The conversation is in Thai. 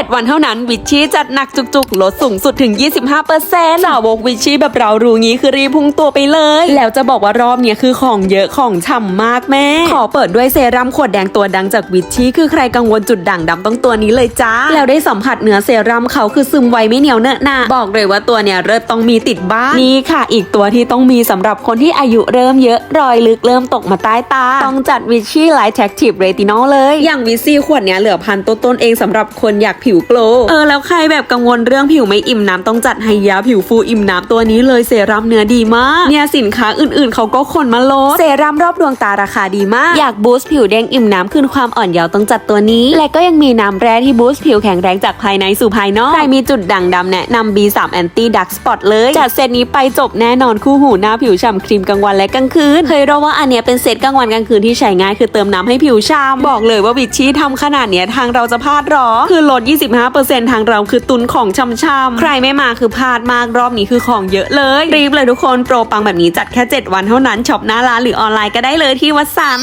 7 วันเท่านั้นวิชชี่จัดหนักจุกๆ ลดสูงสุดถึง 25%สาวกวิชชี่แบบเรารู้งี้คือรีพุ่งตัวไปเลย แล้วจะบอกว่ารอบเนี้ยคือของเยอะของฉ่ำมากแม่ ขอเปิดด้วยเซรั่มขวดแดงตัวดังจากวิชชี่คือใครกังวลจุดด่างดำต้องตัวนี้เลยจ้า แล้วได้สัมผัสเนื้อเซรั่มเขาคือซึมไวไม่เหนียวเนอะหนาบอกเลยว่าตัวเนี้ยเริ่มต้องมีติดบ้านนี่ค่ะ อีกตัวที่ต้องมีสำหรับคนที่อายุเริ่มเยอะรอยลึกเริ่มตกมาใต้ตา ต้องจัดวิชชี่ไลท์แท็กทีฟเรตินอลเลย อย่างวิซี่ขวดเนี้ยเหลือพันต้นๆเองสำหรับคนอยากผิวโกลว์เออแล้วใครแบบกังวลเรื่องผิวไม่อิ่มน้ำต้องจัดไฮยาผิวฟูอิ่มน้ำตัวนี้เลยเซรั่มเนื้อดีมากเนี่ยสินค้าอื่นๆ เขาก็คนมาลดเซรั่มรอบดวงตาราคาดีมาก อยากบูสต์ผิวแดงอิ่มน้ำขึ้นความอ่อนเยาว์ต้องจัดตัวนี้ และก็ยังมีน้ำแร่ที่บูสต์ผิวแข็งแรงจากภายในสู่ภายนอกใครมีจุดด่างดำแนะนำ B3 Anti Dark Spot เลยจัดเซตนี้ไปจบแน่นอนคู่หูหน้าผิวฉ่ำครีมกลางวันและกลางคืนเคยรู้ว่าอันเนี้ยเป็นเซตกลางวันกลางคืนที่ใช้ง่ายคือเติมน้ำให้ผิวฉ่ำบอกเลยว่าวิชชี่ทำขนาดเนี้ยทางเราจะพลาดหรอคือลด25%ทางเราคือตุนของช่ำๆใครไม่มาคือพลาดมากรอบนี้คือของเยอะเลยรีบเลยทุกคนโปรปังแบบนี้จัดแค่ 7 วันเท่านั้นช็อปหน้าร้านหรือออนไลน์ก็ได้เลยที่วัดสัน